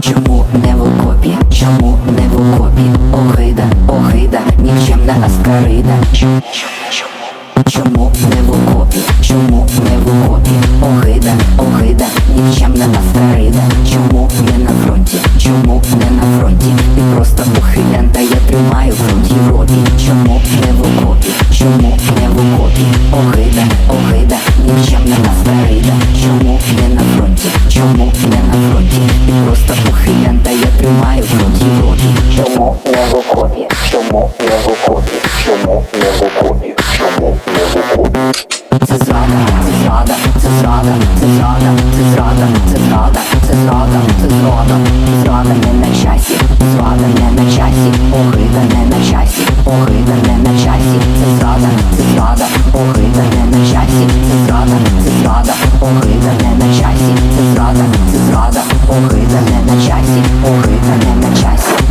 Чому не в окопі? Чому не в окопі? Огида, огида, нікчемна аскарида Чому, чому, не в окопі? Чому не в окопі? Огида, огида, нікчемна аскарида Чому не на фронті? Чому не на фронті? Ти просто ухилян, та я тримаю фронт Європі Чому не в окопі? Чому не в окопі? Огида, огида, нікчемна аскарида Чому не на фронті? Чому не на фронті? Це зрада, це це зрада, це зрада, це це зрада, це зрада, це зрада, зрада не на часі, зрада не на часі, огида не на часі, огида не на часі, на часі, похита не на часі.